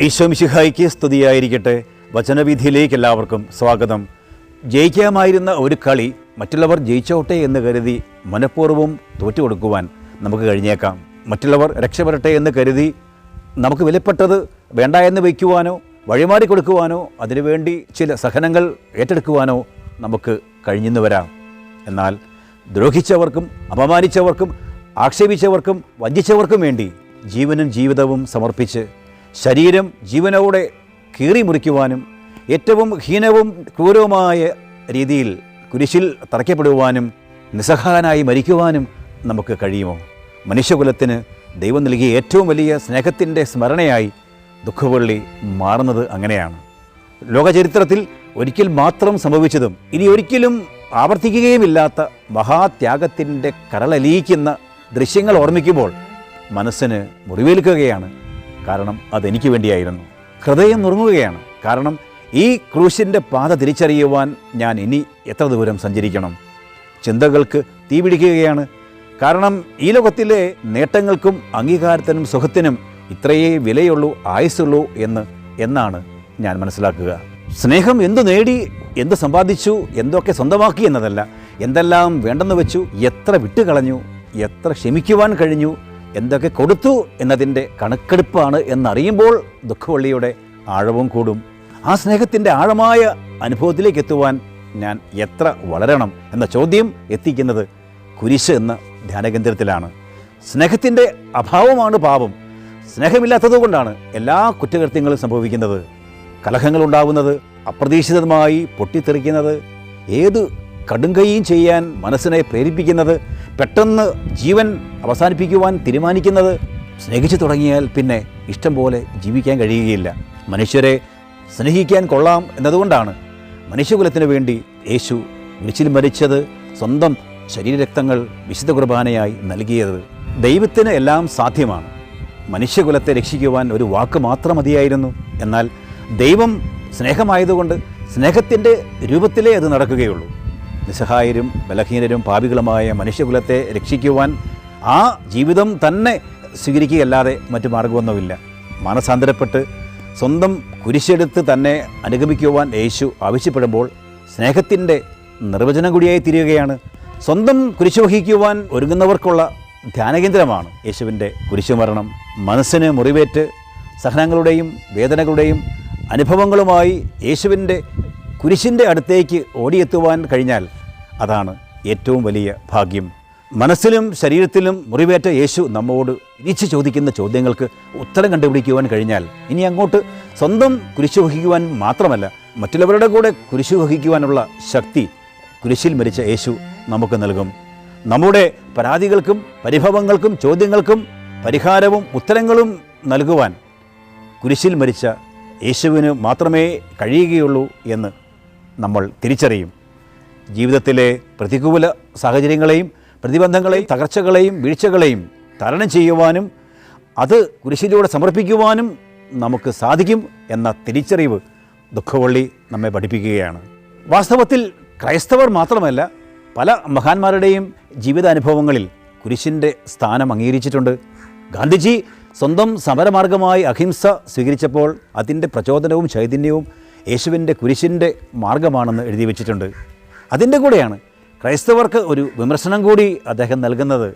ഈശോമിശിഹായിക്ക് സ്തുതിയായിരിക്കട്ടെ. വചനവിധിയിലേക്ക് എല്ലാവർക്കും സ്വാഗതം. ജയിക്കാമായിരുന്ന ഒരു കളി മറ്റുള്ളവർ ജയിച്ചോട്ടെ എന്ന് കരുതി മനഃപൂർവം തോറ്റുകൊടുക്കുവാൻ നമുക്ക് കഴിഞ്ഞേക്കാം. മറ്റുള്ളവർ രക്ഷപ്പെടട്ടെ എന്ന് കരുതി നമുക്ക് വിലപ്പെട്ടത് വേണ്ട എന്ന് വയ്ക്കുവാനോ വഴിമാറി കൊടുക്കുവാനോ അതിനുവേണ്ടി ചില സഹനങ്ങൾ ഏറ്റെടുക്കുവാനോ നമുക്ക് കഴിഞ്ഞെന്ന് വരാം. എന്നാൽ ദ്രോഹിച്ചവർക്കും അപമാനിച്ചവർക്കും ആക്ഷേപിച്ചവർക്കും വഞ്ചിച്ചവർക്കും വേണ്ടി ജീവനും ജീവിതവും സമർപ്പിച്ച് ശരീരം ജീവനോടെ കീറി മുറിക്കുവാനും ഏറ്റവും ഹീനവും ക്രൂരവുമായ രീതിയിൽ കുരിശിൽ തറയ്ക്കപ്പെടുവാനും നിസ്സഹായനായി മരിക്കുവാനും നമുക്ക് കഴിയുമോ? മനുഷ്യകുലത്തിന് ദൈവം നൽകിയ ഏറ്റവും വലിയ സ്നേഹത്തിന്റെ സ്മരണയായി ദുഃഖവള്ളി മാറുന്നത് അങ്ങനെയാണ്. ലോകചരിത്രത്തിൽ ഒരിക്കൽ മാത്രം സംഭവിച്ചതും ഇനി ഒരിക്കലും ആവർത്തിക്കുകയുമില്ലാത്ത മഹാത്യാഗത്തിന്റെ കരളലിയിക്കുന്ന ദൃശ്യങ്ങൾ ഓർമ്മിക്കുമ്പോൾ മനസ്സിന് മുറിവേൽക്കുകയാണ്. കാരണം അതെനിക്ക് വേണ്ടിയായിരുന്നു. ഹൃദയം നുറുങ്ങുകയാണ്. കാരണം ഈ ക്രൂശിന്റെ പാത തിരിച്ചറിയുവാൻ ഞാൻ ഇനി എത്ര ദൂരം സഞ്ചരിക്കണം? ചിന്തകൾക്ക് തീപിടിക്കുകയാണ് കാരണം ഈ ലോകത്തിലെ നേട്ടങ്ങൾക്കും അംഗീകാരത്തിനും സുഖത്തിനും ഇത്രയേ വിലയുള്ളൂ ആയുസുള്ളൂ എന്ന് എന്നാണ് ഞാൻ മനസ്സിലാക്കുക. സ്നേഹം എന്തു നേടി എന്ത് സമ്പാദിച്ചു എന്തൊക്കെ സ്വന്തമാക്കി എന്നതല്ല. എന്തെല്ലാം വേണ്ടെന്ന് വെച്ചു എത്ര വിട്ടുകളഞ്ഞു എത്ര ക്ഷമിക്കുവാൻ കഴിഞ്ഞു എന്തൊക്കെ കൊടുത്തു എന്നതിന്റെ കണക്കെടുപ്പാണ് എന്നറിയുമ്പോൾ ദുഃഖവള്ളിയുടെ ആഴവും കൂടും. ആ സ്നേഹത്തിന്റെ ആഴമായ അനുഭവത്തിലേക്ക് എത്തുവാൻ ഞാൻ എത്ര വളരണം എന്ന ചോദ്യം എത്തിക്കുന്നത് കുരിശ് എന്ന ധ്യാനകേന്ദ്രത്തിലാണ്. സ്നേഹത്തിന്റെ അഭാവമാണ് പാപം. സ്നേഹമില്ലാത്തതുകൊണ്ടാണ് എല്ലാ കുറ്റകൃത്യങ്ങളും സംഭവിക്കുന്നത്. കലഹങ്ങൾ ഉണ്ടാവുന്നത് അപ്രതീക്ഷിതമായി പൊട്ടിത്തെറിക്കുന്നത് ഏത് കടുങ്കയും ചെയ്യാൻ മനസ്സിനെ പ്രേരിപ്പിക്കുന്നത് പെട്ടെന്ന് ജീവൻ അവസാനിപ്പിക്കുവാൻ തീരുമാനിക്കുന്നത് സ്നേഹിച്ചു തുടങ്ങിയാൽ പിന്നെ ഇഷ്ടം പോലെ ജീവിക്കാൻ കഴിയുകയില്ല. മനുഷ്യരെ സ്നേഹിക്കാൻ കൊള്ളാം എന്നതുകൊണ്ടാണ് മനുഷ്യകുലത്തിന് വേണ്ടി യേശു വിളിച്ചിൽ മരിച്ചത് സ്വന്തം ശരീരരക്തങ്ങൾ വിശുദ്ധ കുർബാനയായി നൽകിയത്. ദൈവത്തിന് എല്ലാം സാധ്യമാണ്. മനുഷ്യകുലത്തെ രക്ഷിക്കുവാൻ ഒരു വാക്ക് മാത്രം മതിയായിരുന്നു എന്നാൽ ദൈവം സ്നേഹമായതുകൊണ്ട് സ്നേഹത്തിന്റെ രൂപത്തിലേ അത് നടക്കുകയുള്ളൂ. നിസ്സഹായരും ബലഹീനരും പാപികളുമായ മനുഷ്യകുലത്തെ രക്ഷിക്കുവാൻ ആ ജീവിതം തന്നെ സ്വീകരിക്കുകയല്ലാതെ മറ്റു മാർഗമൊന്നുമില്ല. മനസാന്തരപ്പെട്ട് സ്വന്തം കുരിശെടുത്ത് തന്നെ അനുഗമിക്കുവാൻ യേശു ആവശ്യപ്പെടുമ്പോൾ സ്നേഹത്തിന്റെ നിർവചനം കൂടിയായി തീരുകയാണ്. സ്വന്തം കുരിശ് വഹിക്കുവാൻ ഒരുങ്ങുന്നവർക്കുള്ള ധ്യാനകേന്ദ്രമാണ് യേശുവിന്റെ കുരിശുമരണം. മനസ്സിന് മുറിവേറ്റ് സഹനങ്ങളുടെയും വേദനകളുടെയും അനുഭവങ്ങളുമായി യേശുവിന്റെ കുരിശിന്റെ അടുത്തേക്ക് ഓടിയെത്തുവാൻ കഴിഞ്ഞാൽ അതാണ് ഏറ്റവും വലിയ ഭാഗ്യം. മനസ്സിലും ശരീരത്തിലും മുറിവേറ്റ യേശു നമ്മോട് ഇരിച്ചു ചോദിക്കുന്ന ചോദ്യങ്ങൾക്ക് ഉത്തരം കണ്ടുപിടിക്കുവാൻ കഴിഞ്ഞാൽ ഇനി അങ്ങോട്ട് സ്വന്തം കുരിശു വഹിക്കുവാൻ മാത്രമല്ല മറ്റുള്ളവരുടെ കൂടെ കുരിശു വഹിക്കുവാനുള്ള ശക്തി കുരിശിൽ മരിച്ച യേശു നമുക്ക് നൽകും. നമ്മുടെ പരാതികൾക്കും പരിഭവങ്ങൾക്കും ചോദ്യങ്ങൾക്കും പരിഹാരവും ഉത്തരങ്ങളും നൽകുവാൻ കുരിശിൽ മരിച്ച യേശുവിന് മാത്രമേ കഴിയുകയുള്ളൂ എന്ന് നമ്മൾ തിരിച്ചറിയും. ജീവിതത്തിലെ പ്രതികൂല സാഹചര്യങ്ങളെയും പ്രതിബന്ധങ്ങളെയും തകർച്ചകളെയും വീഴ്ചകളെയും തരണം ചെയ്യുവാനും അത് കുരിശിലൂടെ സമർപ്പിക്കുവാനും നമുക്ക് സാധിക്കും എന്ന തിരിച്ചറിവ് ദുഃഖവള്ളി നമ്മെ പഠിപ്പിക്കുകയാണ്. വാസ്തവത്തിൽ ക്രൈസ്തവർ മാത്രമല്ല പല മഹാന്മാരുടെയും ജീവിതാനുഭവങ്ങളിൽ കുരിശിന്റെ സ്ഥാനം അംഗീകരിച്ചിട്ടുണ്ട്. ഗാന്ധിജി സ്വന്തം സമരമാർഗമായി അഹിംസ സ്വീകരിച്ചപ്പോൾ അതിന്റെ പ്രചോദനവും ചൈതന്യവും യേശുവിന്റെ കുരിശിന്റെ മാർഗമാണെന്ന് എഴുതി വെച്ചിട്ടുണ്ട്. അതിന്റെ കൂടെയാണ് ക്രൈസ്തവർക്ക് ഒരു വിമർശനം കൂടി അദ്ദേഹം നൽകുന്നത്.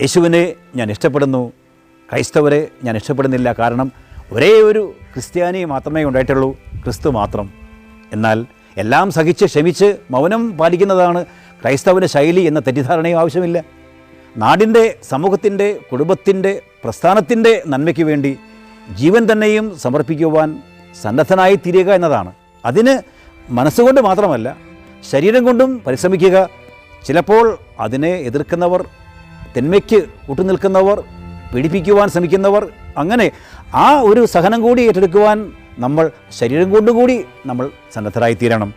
യേശുവിനെ ഞാൻ ഇഷ്ടപ്പെടുന്നു. ക്രൈസ്തവരെ ഞാൻ ഇഷ്ടപ്പെടുന്നില്ല. കാരണം ഒരേ ഒരു ക്രിസ്ത്യാനി മാത്രമേ ഉണ്ടായിട്ടുള്ളൂ. ക്രിസ്തു മാത്രം. എന്നാൽ എല്ലാം സഹിച്ച് ക്ഷമിച്ച് മൗനം പാലിക്കുന്നതാണ് ക്രൈസ്തവന് ശൈലി എന്ന തെറ്റിദ്ധാരണയും ആവശ്യമില്ല. നാടിന്റെ സമൂഹത്തിന്റെ കുടുംബത്തിന്റെ പ്രസ്ഥാനത്തിന്റെ നന്മയ്ക്ക് വേണ്ടി ജീവൻ തന്നെയും സമർപ്പിക്കുവാൻ സന്നദ്ധനായി തീരുക എന്നതാണ്. അതിന് മനസ്സുകൊണ്ട് മാത്രമല്ല ശരീരം കൊണ്ടും പരിശ്രമിക്കുക. ചിലപ്പോൾ അതിനെ എതിർക്കുന്നവർ തിന്മയ്ക്ക് കൂട്ടുനിൽക്കുന്നവർ പീഡിപ്പിക്കുവാൻ ശ്രമിക്കുന്നവർ അങ്ങനെ ആ ഒരു സഹനം കൂടി ഏറ്റെടുക്കുവാൻ നമ്മൾ ശരീരം കൊണ്ടുകൂടി നമ്മൾ സന്നദ്ധരായി തീരണം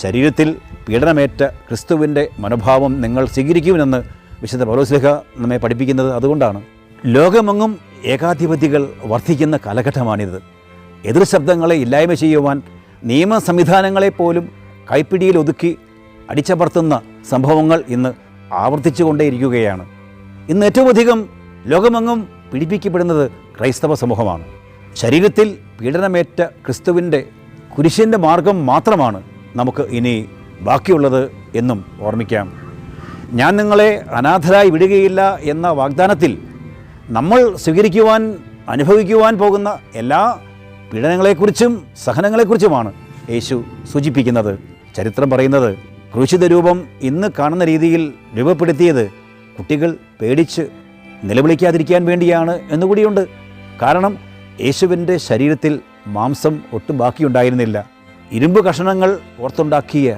ശരീരത്തിൽ പീഡനമേറ്റ ക്രിസ്തുവിന്റെ മനോഭാവം നിങ്ങൾ സ്വീകരിക്കുമെന്ന് വിശുദ്ധ പൗലോസ്ലിഹ നമ്മെ പഠിപ്പിക്കുന്നത് അതുകൊണ്ടാണ്. ലോകമെങ്ങും ഏകാധിപതികൾ വർദ്ധിക്കുന്ന കാലഘട്ടമാണിത്. എതിർ ശബ്ദങ്ങളെ ഇല്ലായ്മ ചെയ്യുവാൻ നിയമ സംവിധാനങ്ങളെപ്പോലും കൈപ്പിടിയിൽ ഒതുക്കി അടിച്ചമർത്തുന്ന സംഭവങ്ങൾ ഇന്ന് ആവർത്തിച്ചുകൊണ്ടേയിരിക്കുകയാണ്. ഇന്ന് ഏറ്റവും അധികം ലോകമെങ്ങും പീഡിപ്പിക്കപ്പെടുന്നത് ക്രൈസ്തവ സമൂഹമാണ്. ശരീരത്തിൽ പീഡനമേറ്റ ക്രിസ്തുവിന്റെ കുരിശിന്റെ മാർഗം മാത്രമാണ് നമുക്ക് ഇനി ബാക്കിയുള്ളത് എന്നും ഓർമ്മിക്കാം. ഞാൻ നിങ്ങളെ അനാഥരായി വിടുകയില്ല എന്ന വാഗ്ദാനത്തിൽ നമ്മൾ സ്വീകരിക്കുവാൻ അനുഭവിക്കുവാൻ പോകുന്ന എല്ലാ പീഡനങ്ങളെക്കുറിച്ചും സഹനങ്ങളെക്കുറിച്ചുമാണ് യേശു സൂചിപ്പിക്കുന്നത്. ചരിത്രം പറയുന്നത് ക്രൂശിത രൂപം ഇന്ന് കാണുന്ന രീതിയിൽ രൂപപ്പെടുത്തിയത് കുട്ടികൾ പേടിച്ച് നിലവിളിക്കാതിരിക്കാൻ വേണ്ടിയാണ് എന്നുകൂടിയുണ്ട്. കാരണം യേശുവിന്റെ ശരീരത്തിൽ മാംസം ഒട്ടും ബാക്കിയുണ്ടായിരുന്നില്ല. ഇരുമ്പ് കഷണങ്ങൾ ഓർത്തുണ്ടാക്കിയ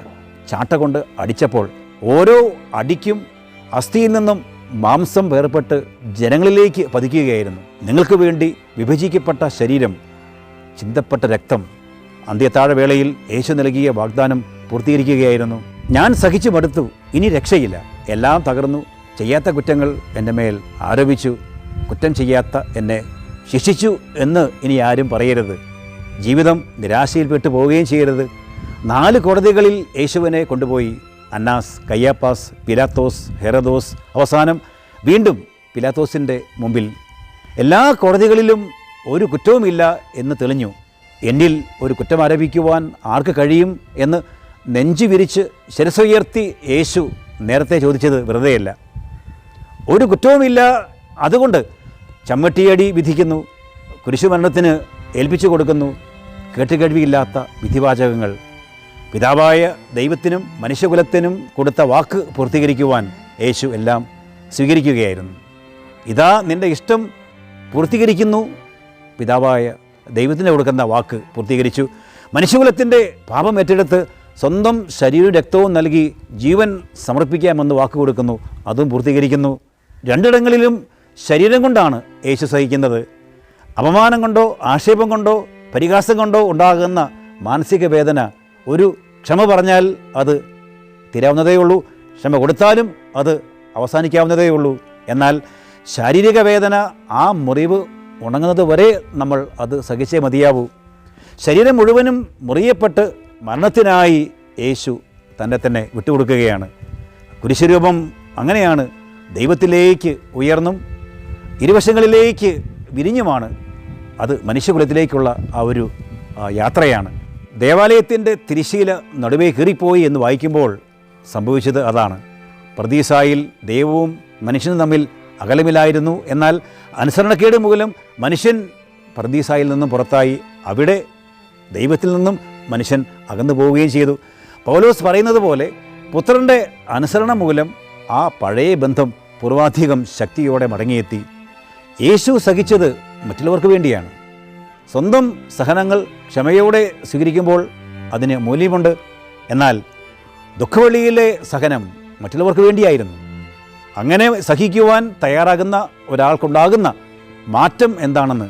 ചാട്ട കൊണ്ട് അടിച്ചപ്പോൾ ഓരോ അടിക്കും അസ്ഥിയിൽ നിന്നും മാംസം വേർപെട്ട് ജനങ്ങളിലേക്ക് പതിക്കുകയായിരുന്നു. നിങ്ങൾക്ക് വേണ്ടി വിഭജിക്കപ്പെട്ട ശരീരം ചിന്തപ്പെട്ട രക്തം അന്ത്യത്താഴവേളയിൽ യേശു നൽകിയ വാഗ്ദാനം പൂർത്തീകരിക്കുകയായിരുന്നു. ഞാൻ സഹിച്ചു മടുത്തു. ഇനി രക്ഷയില്ല. എല്ലാം തകർന്നു. ചെയ്യാത്ത കുറ്റങ്ങൾ എന്റെ മേൽ ആരോപിച്ചു. കുറ്റം ചെയ്യാത്ത എന്നെ ശിക്ഷിച്ചു എന്ന് ഇനി ആരും പറയരുത്. ജീവിതം നിരാശയിൽപ്പെട്ടു പോവുകയും ചെയ്യരുത്. നാല് കോടതികളിൽ യേശുവിനെ കൊണ്ടുപോയി. അന്നാസ് കയ്യാപ്പാസ് പിലാത്തോസ് ഹെറദോസ് അവസാനം വീണ്ടും പിലാത്തോസിന്റെ മുമ്പിൽ. എല്ലാ കോടതികളിലും ഒരു കുറ്റവുമില്ല എന്ന് തെളിഞ്ഞു. എന്നിൽ ഒരു കുറ്റം ആരോപിക്കുവാൻ ആർക്ക് കഴിയും എന്ന് നെഞ്ചു വിരിച്ച് ശിരസുയർത്തി യേശു നേരത്തെ ചോദിച്ചത് വെറുതെയല്ല. ഒരു കുറ്റവുമില്ല അതുകൊണ്ട് ചമ്മട്ടിയടി വിധിക്കുന്നു കുരിശുമരണത്തിന് ഏൽപ്പിച്ചു കൊടുക്കുന്നു കേട്ടുകഴിവില്ലാത്ത വിധിവാചകങ്ങൾ. പിതാവായ ദൈവത്തിനും മനുഷ്യകുലത്തിനും കൊടുത്ത വാക്ക് പൂർത്തീകരിക്കുവാൻ യേശു എല്ലാം സ്വീകരിക്കുകയായിരുന്നു. ഇതാ നിന്റെ ഇഷ്ടം പൂർത്തീകരിക്കുന്നു പിതാവായ ദൈവത്തിന് കൊടുക്കുന്ന വാക്ക് പൂർത്തീകരിച്ചു. മനുഷ്യകുലത്തിന്റെ പാപം ഏറ്റെടുത്ത് സ്വന്തം ശരീരവും രക്തവും നൽകി ജീവൻ സമർപ്പിക്കാമെന്ന് വാക്ക് കൊടുക്കുന്നു. അതും പൂർത്തീകരിക്കുന്നു. രണ്ടിടങ്ങളിലും ശരീരം കൊണ്ടാണ് യേശു സഹിക്കുന്നത്. അപമാനം കൊണ്ടോ ആക്ഷേപം കൊണ്ടോ പരിഹാസം കൊണ്ടോ ഉണ്ടാകുന്ന മാനസിക വേദന ഒരു ക്ഷമ പറഞ്ഞാൽ അത് തീരാവുന്നതേ ഉള്ളൂ. ക്ഷമ കൊടുത്താലും അത് അവസാനിക്കാവുന്നതേ ഉള്ളൂ. എന്നാൽ ശാരീരിക വേദന ആ മുറിവ് ഉണങ്ങുന്നത് വരെ നമ്മൾ അത് സഹിച്ചേ മതിയാവൂ. ശരീരം മുഴുവനും മുറിയപ്പെട്ട് മരണത്തിനായി യേശു തന്നെ തന്നെ വിട്ടുകൊടുക്കുകയാണ്. കുരിശുരൂപം അങ്ങനെയാണ്. ദൈവത്തിലേക്ക് ഉയർന്നും ഇരുവശങ്ങളിലേക്ക് വിരിഞ്ഞുമാണ്. അത് മനുഷ്യകുലത്തിലേക്കുള്ള ആ ഒരു യാത്രയാണ്. ദേവാലയത്തിന്റെ തിരിശീല നടുവേ കീറിപ്പോയി എന്ന് വായിക്കുമ്പോൾ സംഭവിച്ചത് അതാണ്. പ്രതീസായിൽ ദൈവവും മനുഷ്യനും തമ്മിൽ അകലമില്ലായിരുന്നു എന്നാൽ അനുസരണക്കേട് മൂലം മനുഷ്യൻ പ്രതീസായിൽ നിന്നും പുറത്തായി. അവിടെ ദൈവത്തിൽ നിന്നും മനുഷ്യൻ അകന്നു പോവുകയും ചെയ്തു. പൗലോസ് പറയുന്നത് പോലെ പുത്രന്റെ അനുസരണം മൂലം ആ പഴയ ബന്ധം പൂർവാധികം ശക്തിയോടെ മടങ്ങിയെത്തി. യേശു സഹിച്ചത് മറ്റുള്ളവർക്ക് വേണ്ടിയാണ്. സ്വന്തം സഹനങ്ങൾ ക്ഷമയോടെ സ്വീകരിക്കുമ്പോൾ അതിന് മൂല്യമുണ്ട്. എന്നാൽ ദുഃഖവള്ളിയിലെ സഹനം മറ്റുള്ളവർക്ക് വേണ്ടിയായിരുന്നു. അങ്ങനെ സഹിക്കുവാൻ തയ്യാറാകുന്ന ഒരാൾക്കുണ്ടാകുന്ന മാറ്റം എന്താണെന്ന്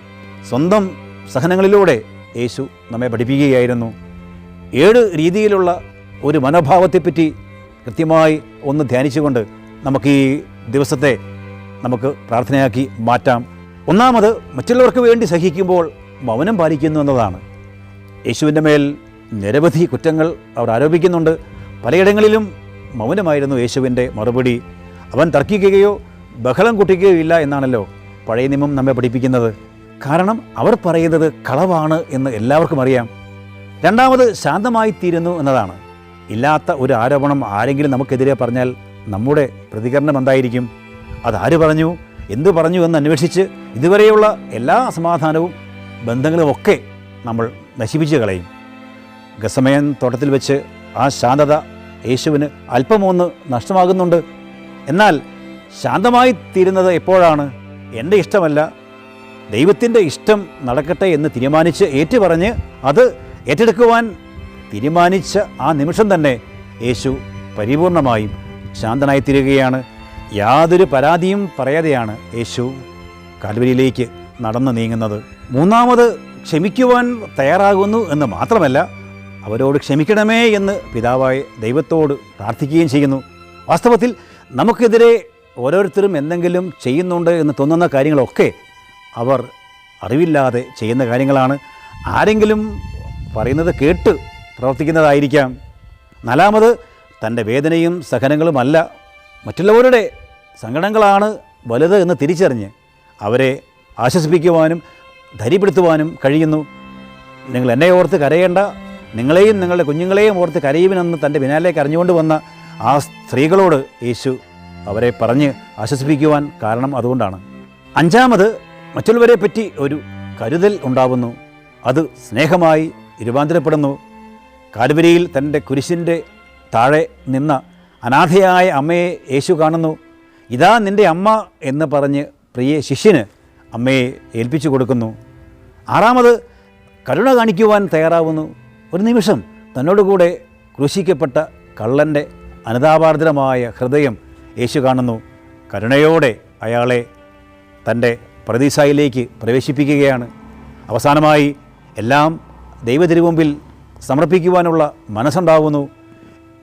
സ്വന്തം സഹനങ്ങളിലൂടെ യേശു നമ്മെ പഠിപ്പിക്കുകയായിരുന്നു. ഏഴ് രീതിയിലുള്ള ഒരു മനോഭാവത്തെപ്പറ്റി കൃത്യമായി ഒന്ന് ധ്യാനിച്ചുകൊണ്ട് നമുക്ക് ഈ ദിവസത്തെ നമുക്ക് പ്രാർത്ഥനയാക്കി മാറ്റാം. ഒന്നാമത് മറ്റുള്ളവർക്ക് വേണ്ടി സഹിക്കുമ്പോൾ മൗനം പാലിക്കുന്നു എന്നതാണ്. യേശുവിന്റെ മേൽ നിരവധി കുറ്റങ്ങൾ അവർ ആരോപിക്കുന്നുണ്ട്. പലയിടങ്ങളിലും മൗനമായിരുന്നു യേശുവിന്റെ മറുപടി. അവൻ തർക്കിക്കുകയോ ബഹളം കുട്ടിക്കുകയോ ഇല്ല എന്നാണല്ലോ പഴയ നിയമം നമ്മെ പഠിപ്പിക്കുന്നത്. കാരണം അവർ പറയുന്നത് കളവാണ് എന്ന് എല്ലാവർക്കും അറിയാം. രണ്ടാമത് ശാന്തമായി തീരുന്നു എന്നതാണ്. ഇല്ലാത്ത ഒരു ആരോപണം ആരെങ്കിലും നമുക്കെതിരെ പറഞ്ഞാൽ നമ്മുടെ പ്രതികരണം എന്തായിരിക്കും? അതാര് പറഞ്ഞു? എന്തു പറഞ്ഞു എന്ന് അന്വേഷിച്ച് ഇതുവരെയുള്ള എല്ലാ സമാധാനവും ബന്ധങ്ങളും ഒക്കെ നമ്മൾ നശിപ്പിച്ച് കളയും. ഗസമയൻ തോട്ടത്തിൽ വെച്ച് ആ ശാന്തത യേശുവിന് അല്പമൊന്ന് നഷ്ടമാകുന്നുണ്ട്. എന്നാൽ ശാന്തമായി തീരുന്നത് എപ്പോഴാണ്? എന്റെ ഇഷ്ടമല്ല. ദൈവത്തിന്റെ ഇഷ്ടം നടക്കട്ടെ എന്ന് തീരുമാനിച്ച് ഏറ്റുപറഞ്ഞ് അത് ഏറ്റെടുക്കുവാൻ തീരുമാനിച്ച ആ നിമിഷം തന്നെ യേശു പരിപൂർണമായും ശാന്തനായി തീരുകയാണ്. യാതൊരു പരാതിയും പറയാതെയാണ് യേശു കാൽവരിയിലേക്ക് നടന്നു നീങ്ങുന്നത്. മൂന്നാമത് ക്ഷമിക്കുവാൻ തയ്യാറാകുന്നു എന്ന് മാത്രമല്ല അവരോട് ക്ഷമിക്കണമേ എന്ന് പിതാവായ ദൈവത്തോട് പ്രാർത്ഥിക്കുകയും ചെയ്യുന്നു. വാസ്തവത്തിൽ നമുക്കെതിരെ ഓരോരുത്തരും എന്തെങ്കിലും ചെയ്യുന്നുണ്ട് എന്ന് തോന്നുന്ന കാര്യങ്ങളൊക്കെ അവർ അറിവില്ലാതെ ചെയ്യുന്ന കാര്യങ്ങളാണ്. ആരെങ്കിലും പറയുന്നത് കേട്ട് പ്രവർത്തിക്കുന്നതായിരിക്കാം. നാലാമത് തന്റെ വേദനയും സഹനങ്ങളുമല്ല മറ്റുള്ളവരുടെ സങ്കടങ്ങളാണ് വലുത് എന്ന് തിരിച്ചറിഞ്ഞ് അവരെ ആശ്വസിപ്പിക്കുവാനും ധൈര്യപ്പെടുത്തുവാനും കഴിയുന്നു. നിങ്ങൾ എന്നെ ഓർത്ത് കരയേണ്ട നിങ്ങളെയും നിങ്ങളുടെ കുഞ്ഞുങ്ങളെയും ഓർത്ത് കരയുവിനെന്ന് തന്റെ പിന്നാലേക്ക് അറിഞ്ഞുകൊണ്ട് വന്ന ആ സ്ത്രീകളോട് യേശു അവരെ പറഞ്ഞ് ആശ്വസിപ്പിക്കുവാൻ കാരണം അതുകൊണ്ടാണ്. അഞ്ചാമത് മറ്റുള്ളവരെ പറ്റി ഒരു കരുതൽ ഉണ്ടാവുന്നു. അത് സ്നേഹമായി രൂപാന്തരപ്പെടുന്നു. കാലുവരിയിൽ തന്റെ കുരിശിന്റെ താഴെ നിന്ന അനാഥയായ അമ്മയെ യേശു കാണുന്നു. ഇതാ നിന്റെ അമ്മ എന്ന് പറഞ്ഞ് പ്രിയ ശിഷ്യന് അമ്മയെ ഏൽപ്പിച്ചു കൊടുക്കുന്നു. ആറാമത് കരുണ കാണിക്കുവാൻ തയ്യാറാവുന്നു. ഒരു നിമിഷം തന്നോടുകൂടെ ക്രൂശിക്കപ്പെട്ട കള്ളന്റെ അനുതാപാർദ്രമായ ഹൃദയം യേശു കാണുന്നു. കരുണയോടെ അയാളെ തന്റെ പ്രതിസായിലേക്ക് പ്രവേശിപ്പിക്കുകയാണ്. അവസാനമായി എല്ലാം ദൈവതിരുമുമ്പിൽ സമർപ്പിക്കുവാനുള്ള മനസ്സുണ്ടാവുന്നു.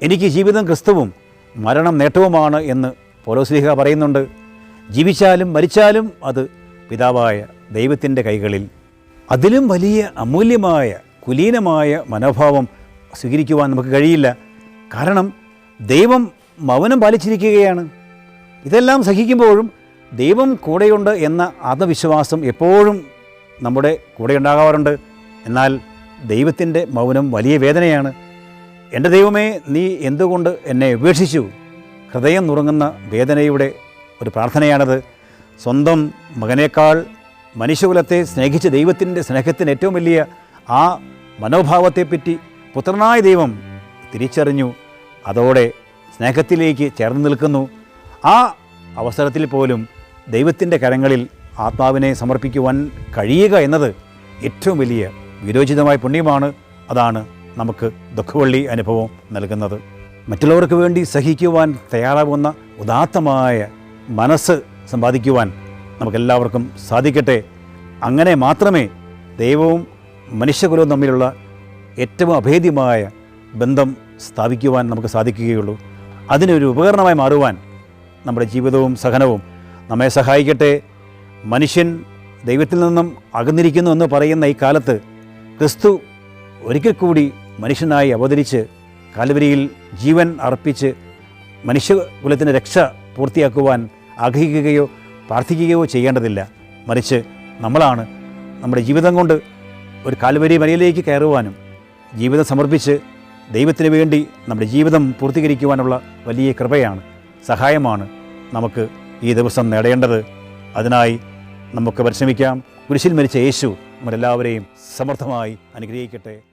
എനിക്ക് ജീവിതം ക്രിസ്തുവും മരണം നേട്ടവുമാണ് എന്ന് പൗലോസ്ലിഹ പറയുന്നുണ്ട്. ജീവിച്ചാലും മരിച്ചാലും അത് പിതാവായ ദൈവത്തിന്റെ കൈകളിൽ. അതിലും വലിയ അമൂല്യമായ കുലീനമായ മനോഭാവം സ്വീകരിക്കുവാൻ നമുക്ക് കഴിയില്ല. കാരണം ദൈവം മൗനം പാലിച്ചിരിക്കുകയാണ്. ഇതെല്ലാം സഹിക്കുമ്പോഴും ദൈവം കൂടെയുണ്ട് എന്ന ആത്മവിശ്വാസം എപ്പോഴും നമ്മുടെ കൂടെ ഉണ്ടാകാറുണ്ട്. എന്നാൽ ദൈവത്തിന്റെ മൗനം വലിയ വേദനയാണ്. എന്റെ ദൈവമേ നീ എന്തുകൊണ്ട് എന്നെ ഉപേക്ഷിച്ചു? ഹൃദയം നുറുങ്ങുന്ന വേദനയുടെ ഒരു പ്രാർത്ഥനയാണത്. സ്വന്തം മകനേക്കാൾ മനുഷ്യകുലത്തെ സ്നേഹിച്ച ദൈവത്തിന്റെ സ്നേഹത്തിന് ഏറ്റവും വലിയ ആ മനോഭാവത്തെപ്പറ്റി പുത്രനായ ദൈവം തിരിച്ചറിഞ്ഞു. അതോടെ സ്നേഹത്തിലേക്ക് ചേർന്ന് നിൽക്കുന്നു. ആ അവസരത്തിൽ പോലും ദൈവത്തിന്റെ കരങ്ങളിൽ ആത്മാവിനെ സമർപ്പിക്കുവാൻ കഴിയുക എന്നത് ഏറ്റവും വലിയ വിരോചിതമായ പുണ്യമാണ്. അതാണ് നമുക്ക് ദുഃഖവള്ളി അനുഭവം നൽകുന്നത്. മറ്റുള്ളവർക്ക് വേണ്ടി സഹിക്കുവാൻ തയ്യാറാവുന്ന ഉദാത്തമായ മനസ്സ് സമ്പാദിക്കുവാൻ നമുക്കെല്ലാവർക്കും സാധിക്കട്ടെ. അങ്ങനെ മാത്രമേ ദൈവവും മനുഷ്യകുലവും തമ്മിലുള്ള ഏറ്റവും അഭേദ്യമായ ബന്ധം സ്ഥാപിക്കുവാൻ നമുക്ക് സാധിക്കുകയുള്ളൂ. അതിനൊരു ഉപകരണമായി മാറുവാൻ നമ്മുടെ ജീവിതവും സഹനവും നമ്മെ സഹായിക്കട്ടെ. മനുഷ്യൻ ദൈവത്തിൽ നിന്നും അകന്നിരിക്കുന്നു എന്ന് പറയുന്ന ഈ കാലത്ത് ക്രിസ്തു ഒരിക്കൽ കൂടി മനുഷ്യനായി അവതരിച്ച് കാലുവരിയിൽ ജീവൻ അർപ്പിച്ച് മനുഷ്യകുലത്തിന്റെ രക്ഷ പൂർത്തിയാക്കുവാൻ ആഗ്രഹിക്കുകയോ പ്രാർത്ഥിക്കുകയോ ചെയ്യേണ്ടതില്ല. മറിച്ച് നമ്മളാണ് നമ്മുടെ ജീവിതം കൊണ്ട് ഒരു കാൽവരി മലയിലേക്ക് കയറുവാനും ജീവിതം സമർപ്പിച്ച് ദൈവത്തിന് വേണ്ടി നമ്മുടെ ജീവിതം പൂർത്തീകരിക്കുവാനുള്ള വലിയ കൃപയാണ് സഹായമാണ് നമുക്ക് ഈ ദിവസം നേടേണ്ടത്. അതിനായി നമുക്ക് പരിശ്രമിക്കാം. കുരിശിൽ മരിച്ച യേശു നമ്മളെല്ലാവരെയും സമർത്ഥമായി അനുഗ്രഹിക്കട്ടെ.